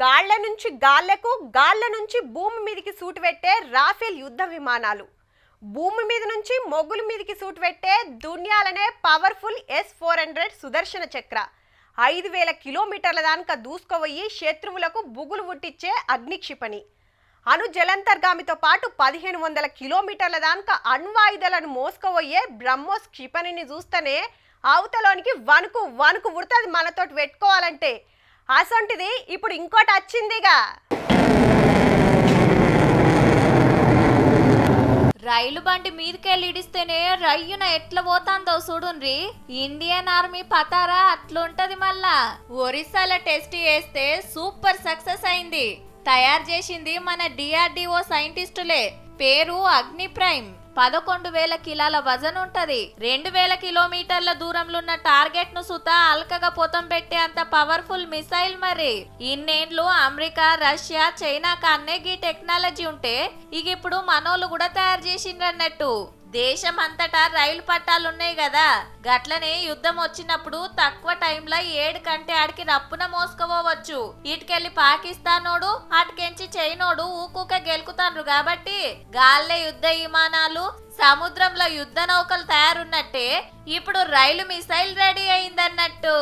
గాళ్ళ నుంచి గాళ్ళకు గాళ్ళ నుంచి భూమి మీదకి సూటు పెట్టే రాఫెల్ యుద్ధ విమానాలు. భూమి మీద నుంచి మొగుల మీదకి సూటు పెట్టే దునియాలనే powerful S four hundred Sudarshana Chakra. ఐదు వేల కిలోమీటర్ల దానిక దూసుకోబోయి శత్రువులకు బుగులు పుట్టించే అగ్నిక్షిపణి. అణు జలంతర్గామితో పాటు పదిహేను వందల కిలోమీటర్ల దానిక అణ్వాయుధాలను మోసుకోబోయే బ్రహ్మోస్ క్షిపణిని చూస్తేనే అవతలోనికి వణుకు వణుకు ఉడుతుంది మనతోటి పెట్టుకోవాలంటే. అసొంటిది ఇప్పుడు ఇంకోటి వచ్చిందిగా రైలు బండి మీదకెళ్ళి ఇడిస్తేనే రయ్యున ఎట్లా పోతాందో చూడుండ్రి. ఇండియన్ ఆర్మీ పతారా అట్లుంటది మళ్ళా. ఒరిస్సాలో టెస్ట్ చేస్తే సూపర్ సక్సెస్ అయింది. తయారు చేసింది మన డిఆర్డిఓ సైంటిస్టులే. పేరు అగ్ని ప్రైమ్ పదకొండు వేల కిలోల వజన్ ఉంటది. రెండు వేల కిలోమీటర్ల దూరంలో ఉన్న టార్గెట్ను సుత అల్కగా పొతం పెట్టే అంత పవర్ఫుల్ మిసైల్ మరి. ఇన్నేండ్లు అమెరికా రష్యా చైనా కన్నే గీ టెక్నాలజీ ఉంటే ఇక ఇప్పుడు మనోళ్ళు కూడా తయారు చేసిండ్రన్నట్టు. దేశం అంతటా రైలు పట్టాలు ఉన్నాయి కదా గట్లనే యుద్ధం వచ్చినప్పుడు తక్కువ టైంలో ఏడు కంటే ఆడికి రప్పున మోసుకోవచ్చు ఇటుకెళ్ళి పాకిస్తానోడు అటుకెళ్ళి చైనోడు ఊకూక గెలుకుతాండ్రు కాబట్టి గాల్లే యుద్ధ విమానాలు సముద్రంలో యుద్ధ నౌకలు తయారున్నట్టే ఇప్పుడు రైలు మిసైల్ రెడీ అయిందన్నట్టు.